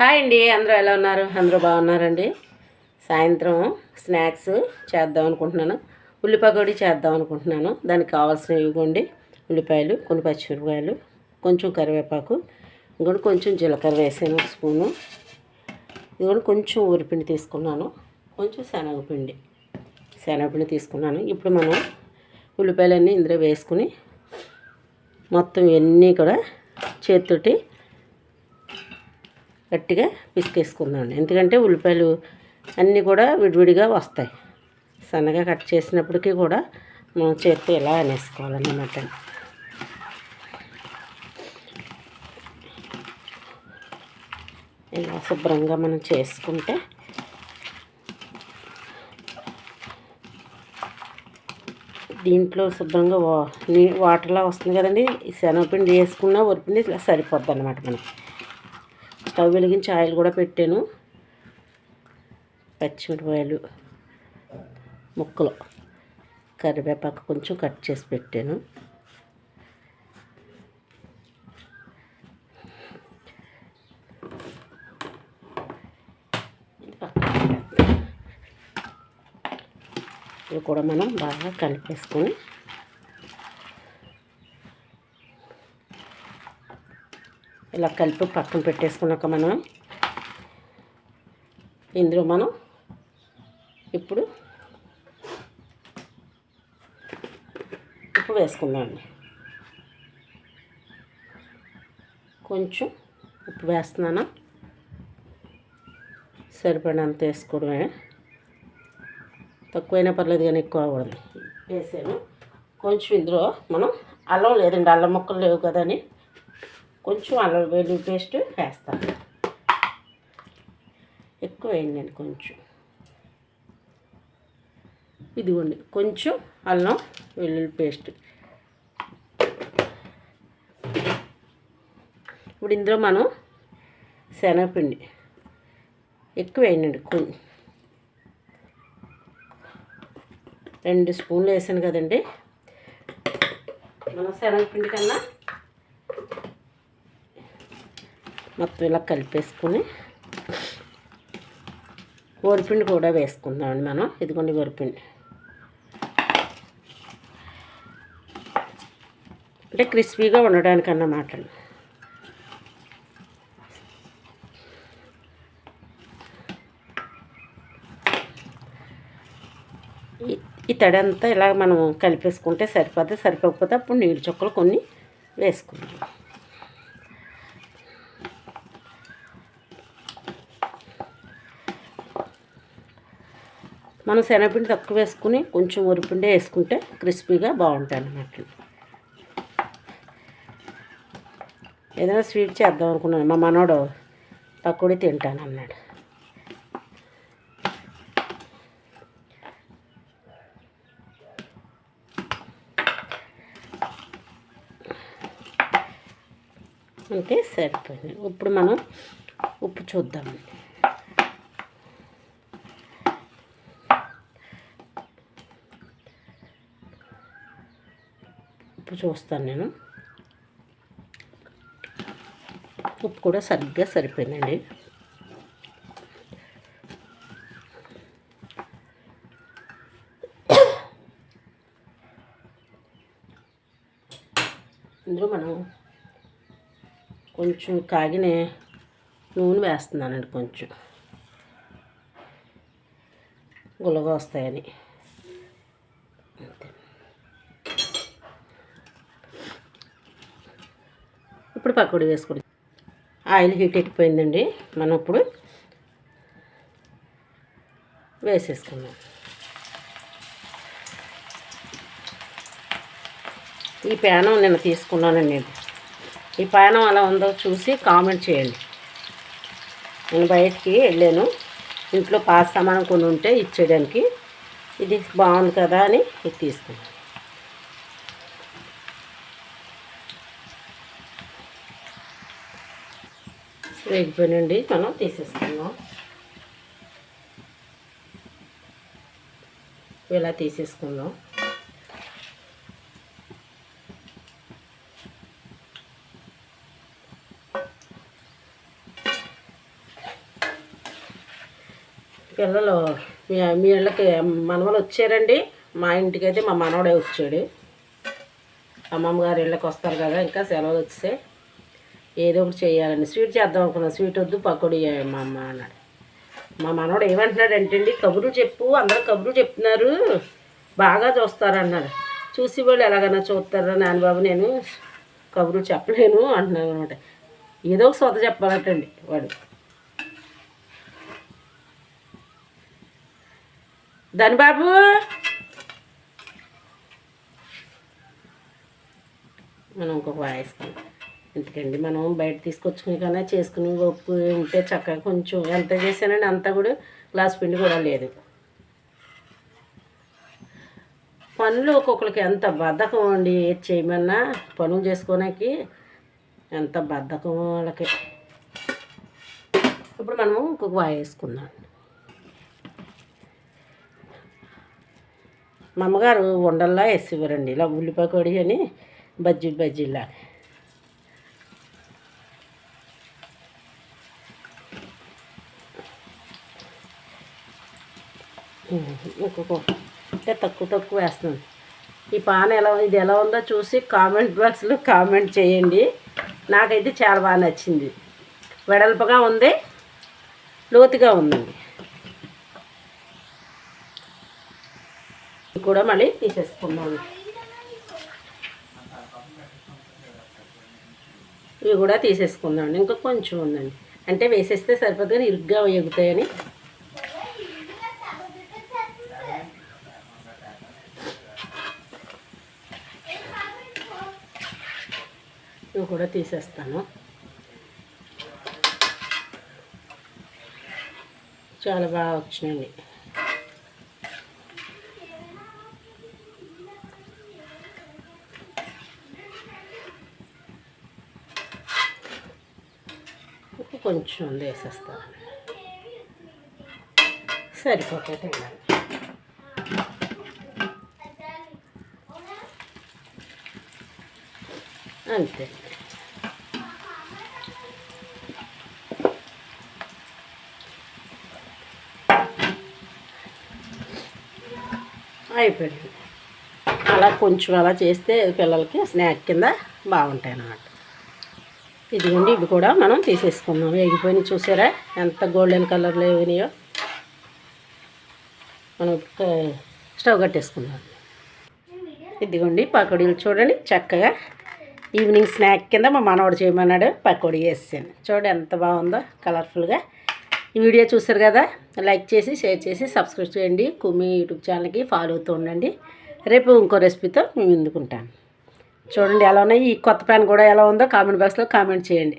Hi అండి అందరూ ఎలా ఉన్నారు? అందరూ బాగున్నారండి. సాయంత్రం స్నాక్స్ చేద్దాం అనుకుంటున్నాను. ఉల్లిపాయ పకోడీ చేద్దాం అనుకుంటున్నాను. దానికి కావాల్సినవి ఇవ్వండి. ఉల్లిపాయలు కొన్ని పచ్చిమిరపాయలు కొంచెం కరివేపాకు ఇంకోటి కొంచెం జీలకర్ర వేసాను ఒక స్పూను. ఇదిగోండి కొంచెం ఊరిపిండి తీసుకున్నాను. కొంచెం శనగపిండి శనగపిండి తీసుకున్నాను. ఇప్పుడు మనం ఉల్లిపాయలన్నీ ఇందులో వేసుకుని మొత్తం ఇవన్నీ కూడా చేతితోటి గట్టిగా పిసికేసుకుందామండి. ఎందుకంటే ఉల్లిపాయలు అన్నీ కూడా విడివిడిగా వస్తాయి. సన్నగా కట్ చేసినప్పటికీ కూడా మనం చేతితో ఇలా అనేసుకోవాలన్నమాట. ఇలా శుభ్రంగా మనం చేసుకుంటే దీంట్లో శుభ్రంగా వా నీ వాటర్లా వస్తుంది కదండి. శనగపిండి వేసుకున్న ఉరిపిండి ఇలా సరిపోద్ది అనమాట మనకి. స్టవ్ వెలిగించి ఆయిల్ కూడా పెట్టాను. పచ్చిమిరపకాయలు ముక్కలు కరివేపాకు కొంచెం కట్ చేసి పెట్టాను. ఇవి కూడా మనం బాగా కలిపేసుకొని ఇలా కలిపి పక్కన పెట్టేసుకున్నాక మనం. ఇందులో మనం ఇప్పుడు ఉప్పు వేసుకుందామండి కొంచెం ఉప్పు వేస్తున్నాను? సరిపడినంత వేసుకోవడమే. తక్కువైనా పర్లేదు కానీ ఎక్కువ అవ్వదు వేసాను కొంచెం ఇందులో మనం అల్లం లేదండి అల్లం ముక్కలు లేవు కదా అని కొంచెం అల్లం వెల్లుల్లి పేస్ట్ వేస్తాను. ఎక్కువ వేయండి కొంచెం. ఇదిగోండి కొంచెం అల్లం వెల్లుల్లి పేస్ట్. ఇప్పుడు ఇందులో మనం శనగపిండి ఎక్కువ వేయండి కొన్ని రెండు స్పూన్లు వేసాను కదండి. మనం శనగపిండి కన్నా మొత్తం ఇలా కలిపేసుకుని వరిపిండి కూడా వేసుకుందామండి మనం. ఇదిగోండి వరిపిండి అంటే క్రిస్పీగా ఉండడానికి అన్నమాట ఈ తడి అంతా ఇలా మనం కలిపేసుకుంటే సరిపోద్ది. సరిపోకపోతే అప్పుడు నీళ్ళు చుక్కలు కొన్ని వేసుకుందాం. మనం శనగపిండి తక్కువ వేసుకుని కొంచెం ఉరిపిండి వేసుకుంటే క్రిస్పీగా బాగుంటాయి అన్నమాట. ఏదైనా స్వీట్ చేద్దాం అనుకున్నాను. మా మనోడు పకోడీ తింటాను అన్నాడు. అంటే సరిపోయింది. ఇప్పుడు మనం ఉప్పు చూద్దామండి. ఉప్పు చూస్తాను నేను. ఉప్పు కూడా సరిగ్గా సరిపోయిందండి. ఇందులో మనం కొంచెం కాగిన నూనె వేస్తున్నానండి కొంచెం. గుల్లగా వస్తాయని. ఇప్పుడు పకోడీ వేసుకోండి. ఆయిల్ హీట్ ఎక్కిపోయిందండి. మనం ఇప్పుడు వేసేసుకుందాం. ఈ ప్యానం నేను తీసుకున్నానండి నేను ఈ ప్యానం అలా ఉందో చూసి కామెంట్ చేయండి. నేను బయటికి వెళ్ళాను. ఇంట్లో పాస్ సామానం కొన్ని ఉంటే ఇచ్చేయడానికి ఇది బాగుంది కదా అని ఇది తీసుకున్నాను. వేగిపోయినండి మనం తీసేసుకుందాం. ఇలా తీసేసుకుందాం. పిల్లలు మీ మీ ఇళ్ళకి మనవలు వచ్చారండి. మా ఇంటికి అయితే మా మనవడే వచ్చాడు. అమ్మమ్మ గారి ఇళ్ళకి వస్తారు కదా ఇంకా సెలవులు వస్తే ఏదో ఒకటి చేయాలండి స్వీట్ చేద్దాం అనుకున్నాను స్వీట్ వద్దు పకోడీ మా అమ్మ అన్నాడు. మా మనవడు ఏమంటున్నాడు అంటండి కబుర్లు చెప్పు అందరూ కబుర్లు చెప్తున్నారు. బాగా చూస్తారు అన్నాడు చూసి వాళ్ళు ఎలాగైనా చూస్తారా నాన్నబాబు నేను కబుర్లు చెప్పలేను అంటున్నాను అనమాట ఏదో ఒక సొంత చెప్పాలటండి వాడు. ధనిబాబు! మనం ఇంకొక వాయిస్తాం ఎందుకండి మనం బయట తీసుకొచ్చుకుని కన్నా చేసుకుని ఒప్పు ఉంటే చక్కగా కొంచెం ఎంత చేశానండి అంతా కూడా గ్లాస్ పిండి కూడా లేదు. పనులు ఒక్కొక్కరికి ఎంత బద్ధకం అండి ఏది చేయమన్నా పనులు చేసుకోవడానికి ఎంత బద్ధకం వాళ్ళకి. ఇప్పుడు మనము ఇంకొక వాయి వేసుకుందాం. మా అమ్మగారు ఉండల్లా వేసివ్వరండి ఇలా ఉల్లిపాయ కొడి అని బజ్జీ బజ్జీలా ఇంకొక అంటే తక్కువ తక్కువ వేస్తుంది ఈ పాన్ ఎలా ఇది ఎలా ఉందో చూసి కామెంట్ బాక్స్లో కామెంట్ చేయండి. నాకైతే చాలా బాగా నచ్చింది. వెడల్పుగా ఉంది లోతుగా ఉందండి కూడా మళ్ళీ తీసేసుకున్నాను ఇవి కూడా తీసేసుకుందాం. ఇంకా కొంచెం ఉందండి. అంటే వేసేస్తే సరిపోతుంది ఇరుగ్గా ఎగుతాయని ఇవి కూడా తీసేస్తాను. చాలా బాగా వచ్చినాయండి ఉప్పు కొంచెం వేసేస్తాను సరిపోతాయి అంతే. అయిపోయింది. అలా కొంచెం అలా చేస్తే పిల్లలకి స్నాక్ కింద బాగుంటాయి అన్నమాట. ఇదిగోండి ఇవి కూడా మనం తీసేసుకుందాం. ఎగిపోయినాయి చూసారా? ఎంత గోల్డెన్ కలర్లో వేగినాయో మనం స్టవ్ కట్టేసుకుందాం. ఇదిగోండి పకోడీలు చూడండి. చక్కగా ఈవినింగ్ స్నాక్ కింద మా మనవాడు చేయమన్నాడు పకోడీ వేసాను చూడండి ఎంత బాగుందో కలర్ఫుల్గా ఈ వీడియో చూసారు కదా లైక్ చేసి షేర్ చేసి సబ్స్క్రైబ్ చేయండి. కుమి యూట్యూబ్ ఛానల్కి ఫాలో అవుతూ ఉండండి. రేపు ఇంకో రెసిపీతో మేము ఎందుకుంటాను చూడండి ఎలా ఉన్నాయి. ఈ కొత్త ప్యాన్ కూడా ఎలా ఉందో కామెంట్ బాక్స్లో కామెంట్ చేయండి.